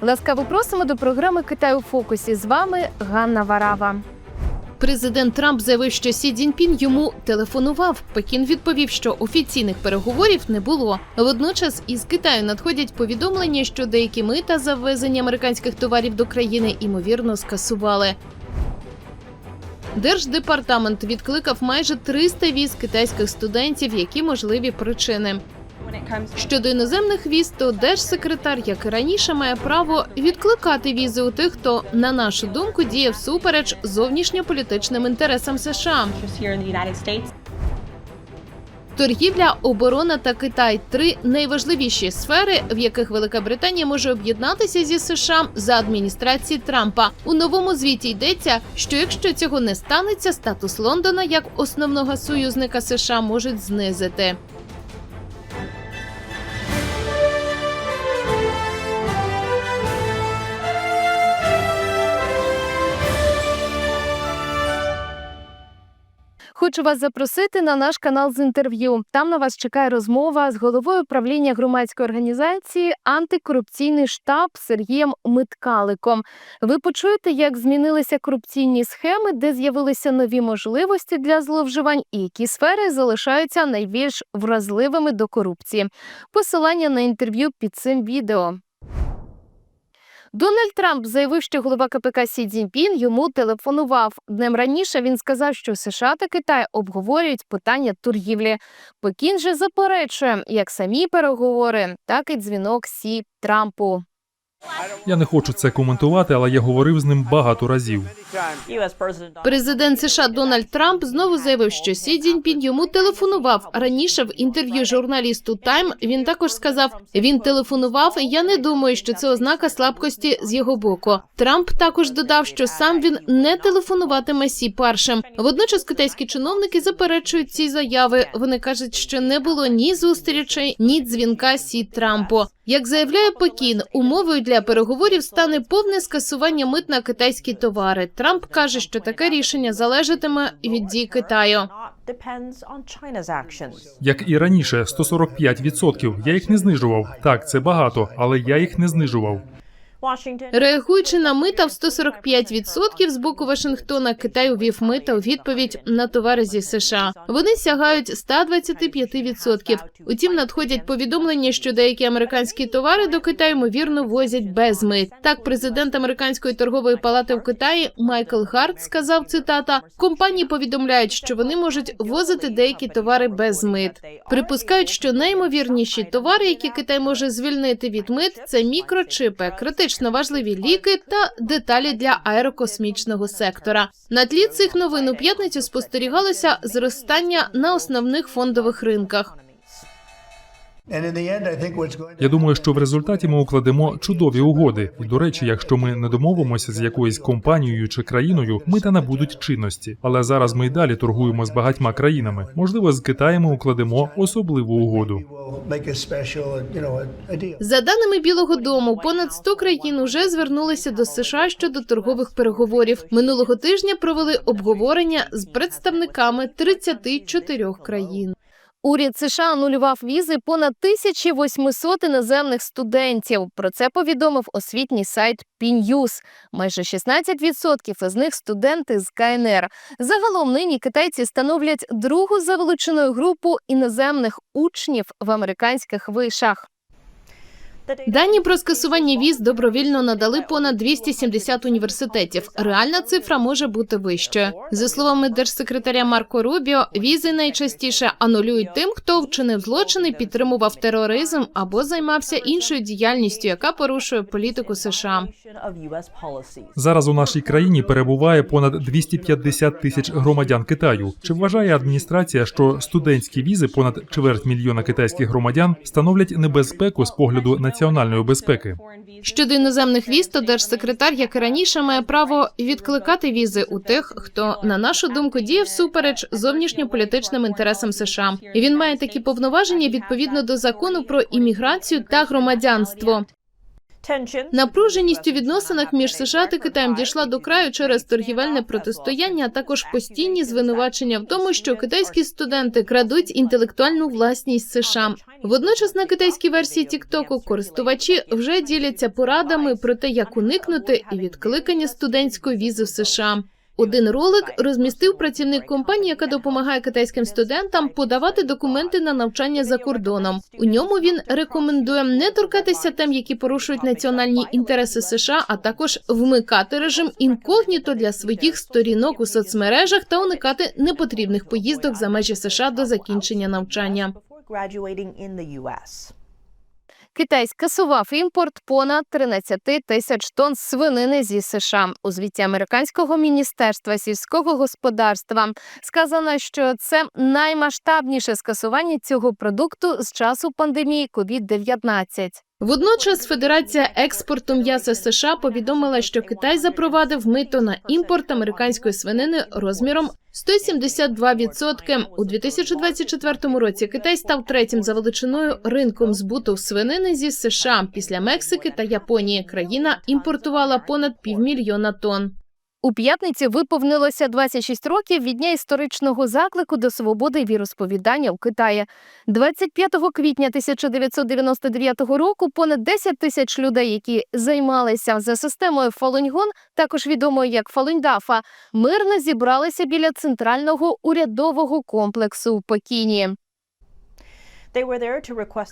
Ласкаво просимо до програми Китай у фокусі. З вами Ганна Варава. Президент Трамп заявив, що Сі Цзіньпін йому телефонував. Пекін відповів, що офіційних переговорів не було. Водночас із Китаю надходять повідомлення, що деякі мита за ввезення американських товарів до країни ймовірно скасували. Держдепартамент відкликав майже 300 віз китайських студентів, які можливі причини. Щодо іноземних віз, то держсекретар, як і раніше, має право відкликати візи у тих, хто, на нашу думку, діє всупереч зовнішньополітичним інтересам США. Торгівля, оборона та Китай три найважливіші сфери, в яких Велика Британія може об'єднатися зі США за адміністрації Трампа. У новому звіті йдеться, що якщо цього не станеться, статус Лондона як основного союзника США можуть знизити. Хочу вас запросити на наш канал з інтерв'ю. Там на вас чекає розмова з головою правління громадської організації Антикорупційний штаб Сергієм Миткаликом. Ви почуєте, як змінилися корупційні схеми, де з'явилися нові можливості для зловживань, і які сфери залишаються найбільш вразливими до корупції. Посилання на інтерв'ю під цим відео. Дональд Трамп заявив, що голова КПК Сі Цзіньпін йому телефонував. Днем раніше він сказав, що США та Китай обговорюють питання торгівлі. Пекін же заперечує як самі переговори, так і дзвінок Сі Трампу. Я не хочу це коментувати, але я говорив з ним багато разів. Президент США Дональд Трамп знову заявив, що Сі Цзіньпін йому телефонував. Раніше в інтерв'ю журналісту Тайм він також сказав: він телефонував. Я не думаю, що це ознака слабкості з його боку. Трамп також додав, що сам він не телефонуватиме Сі першим. Водночас китайські чиновники заперечують ці заяви. Вони кажуть, що не було ні зустрічей, ні дзвінка Сі Трампу. Як заявляє Пекін, умовою для переговорів стане повне скасування мит на китайські товари. Трамп каже, що таке рішення залежатиме від дій Китаю. Як і раніше, 145%. Я їх не знижував. Так, це багато, але я їх не знижував. Реагуючи на мита в 145% з боку Вашингтона, Китай увів мита у відповідь на товари зі США. Вони сягають 125%. Утім, надходять повідомлення, що деякі американські товари до Китаю ймовірно возять без мит. Так, президент американської торгової палати в Китаї Майкл Гарт сказав цитата: компанії повідомляють, що вони можуть возити деякі товари без мит. Припускають, що найімовірніші товари, які Китай може звільнити від мит, це мікрочипи, критично важливі ліки та деталі для аерокосмічного сектора. На тлі цих новин у п'ятницю спостерігалося зростання на основних фондових ринках. Я думаю, що в результаті ми укладемо чудові угоди. І до речі, якщо ми не домовимося з якоюсь компанією чи країною, мита набудуть чинності. Але зараз ми й далі торгуємо з багатьма країнами. Можливо, з Китаєм ми укладемо особливу угоду. За даними Білого Дому, понад 100 країн уже звернулися до США щодо торгових переговорів. Минулого тижня провели обговорення з представниками 34 країн. Уряд США анулював візи понад 1800 іноземних студентів. Про це повідомив освітній сайт PNews. Майже 16% із них студенти з КНР. Загалом нині китайці становлять другу за величиною групу іноземних учнів в американських вишах. Дані про скасування віз добровільно надали понад 270 університетів. Реальна цифра може бути вищою. За словами держсекретаря Марко Рубіо, візи найчастіше анулюють тим, хто вчинив злочини, підтримував тероризм або займався іншою діяльністю, яка порушує політику США. Зараз у нашій країні перебуває понад 250 тисяч громадян Китаю. Чи вважає адміністрація, що студентські візи понад чверть мільйона китайських громадян становлять небезпеку з погляду національної безпеки? Щодо іноземних віз, то держсекретар, як і раніше, має право відкликати візи у тих, хто, на нашу думку, діє всупереч зовнішньополітичним інтересам США. І він має такі повноваження відповідно до закону про імміграцію та громадянство. Напруженість у відносинах між США та Китаєм дійшла до краю через торгівельне протистояння, а також постійні звинувачення в тому, що китайські студенти крадуть інтелектуальну власність США. Водночас на китайській версії Тіктоку користувачі вже діляться порадами про те, як уникнути і відкликання студентської візи в США. Один ролик розмістив працівник компанії, яка допомагає китайським студентам подавати документи на навчання за кордоном. У ньому він рекомендує не торкатися тем, які порушують національні інтереси США, а також вмикати режим інкогніто для своїх сторінок у соцмережах та уникати непотрібних поїздок за межі США до закінчення навчання. Китай скасував імпорт понад 13 тисяч тонн свинини зі США. У звіті американського міністерства сільського господарства сказано, що це наймасштабніше скасування цього продукту з часу пандемії COVID-19. Водночас Федерація експорту м'яса США повідомила, що Китай запровадив мито на імпорт американської свинини розміром 172%. У 2024 році Китай став третім за величиною ринком збуту свинини зі США після Мексики та Японії. Країна імпортувала понад півмільйона тонн. У п'ятниці виповнилося 26 років від дня історичного заклику до свободи віросповідання у Китаї. 25 квітня 1999 року понад 10 тисяч людей, які займалися за системою Фалуньгон, також відомою як Фалуньдафа, мирно зібралися біля центрального урядового комплексу у Пекіні.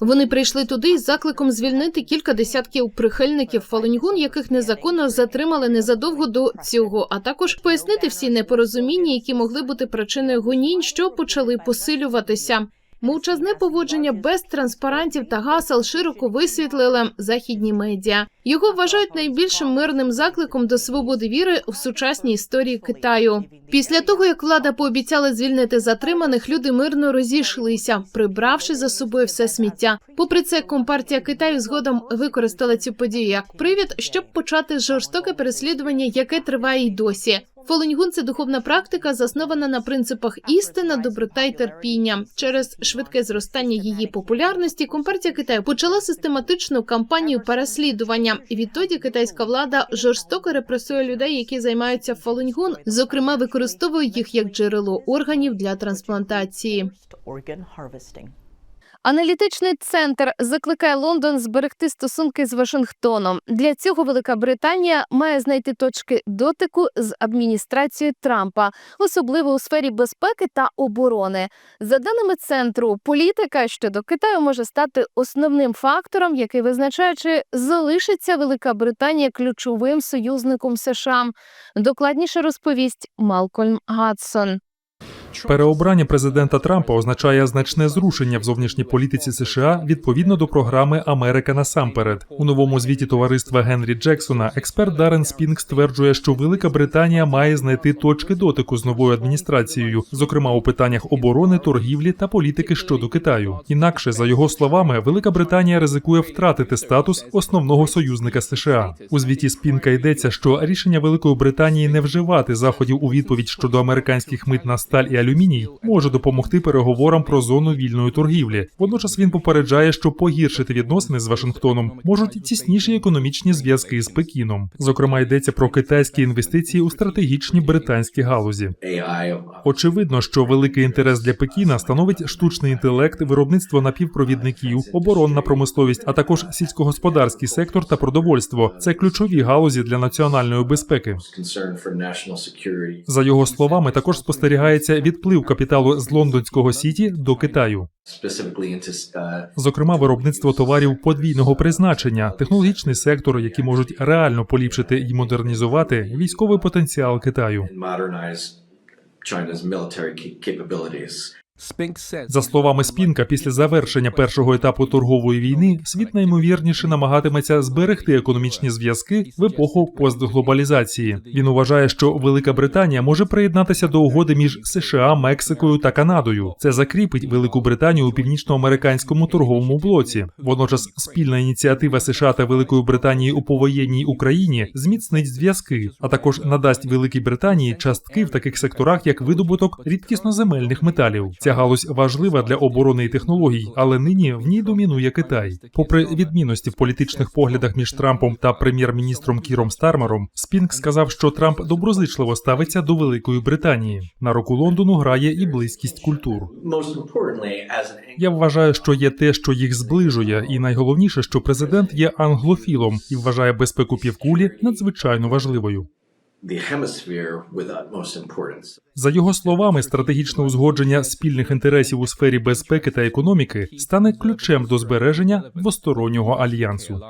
Вони прийшли туди із закликом звільнити кілька десятків прихильників Фалуньгун, яких незаконно затримали незадовго до цього, а також пояснити всі непорозуміння, які могли бути причиною гонінь, що почали посилюватися. Мовчазне поводження без транспарантів та гасел широко висвітлили західні медіа. Його вважають найбільшим мирним закликом до свободи віри в сучасній історії Китаю. Після того, як влада пообіцяла звільнити затриманих, люди мирно розійшлися, прибравши за собою все сміття. Попри це, компартія Китаю згодом використала цю подію як привід, щоб почати жорстоке переслідування, яке триває й досі. Фолуньгун – це духовна практика, заснована на принципах істина, доброта й терпіння. Через швидке зростання її популярності компартія Китаю почала систематичну кампанію переслідування. Відтоді китайська влада жорстоко репресує людей, які займаються фолуньгун, зокрема використовує їх як джерело органів для трансплантації. Аналітичний центр закликає Лондон зберегти стосунки з Вашингтоном. Для цього Велика Британія має знайти точки дотику з адміністрацією Трампа, особливо у сфері безпеки та оборони. За даними центру, політика щодо Китаю може стати основним фактором, який визначає, чи залишиться Велика Британія ключовим союзником США. Докладніше розповість Малкольм Гадсон. Переобрання президента Трампа означає значне зрушення в зовнішній політиці США відповідно до програми Америка насамперед. У новому звіті товариства Генрі Джексона експерт Дарен Спінг стверджує, що Велика Британія має знайти точки дотику з новою адміністрацією, зокрема у питаннях оборони, торгівлі та політики щодо Китаю. Інакше, за його словами, Велика Британія ризикує втратити статус основного союзника США. У звіті Спінка йдеться, що рішення Великої Британії не вживати заходів у відповідь щодо американських мит на сталь і алюміній може допомогти переговорам про зону вільної торгівлі. Водночас він попереджає, що погіршити відносини з Вашингтоном можуть тісніші економічні зв'язки з Пекіном. Зокрема, йдеться про китайські інвестиції у стратегічні британські галузі. Очевидно, що великий інтерес для Пекіна становить штучний інтелект, виробництво напівпровідників, оборонна промисловість, а також сільськогосподарський сектор та продовольство. Це ключові галузі для національної безпеки. За його словами, також спостерігається відплив капіталу з лондонського сіті до Китаю. uh, Зокрема, виробництво товарів подвійного призначення, технологічний сектор, які можуть реально поліпшити і модернізувати військовий потенціал Китаю. За словами Спінка, після завершення першого етапу торгової війни світ наймовірніше намагатиметься зберегти економічні зв'язки в епоху постглобалізації. Він вважає, що Велика Британія може приєднатися до угоди між США, Мексикою та Канадою. Це закріпить Велику Британію у північноамериканському торговому блоці. Водночас спільна ініціатива США та Великої Британії у повоєнній Україні зміцнить зв'язки, а також надасть Великій Британії частки в таких секторах, як видобуток рідкісноземельних металів. Ця Ця галузь важлива для оборони і технологій, але нині в ній домінує Китай. Попри відмінності в політичних поглядах між Трампом та прем'єр-міністром Кіром Стармером, Спінк сказав, що Трамп доброзичливо ставиться до Великої Британії. На руку Лондону грає і близькість культур. Я вважаю, що є те, що їх зближує, і найголовніше, що президент є англофілом і вважає безпеку півкулі надзвичайно важливою. За його словами, стратегічне узгодження спільних інтересів у сфері безпеки та економіки стане ключем до збереження двостороннього альянсу.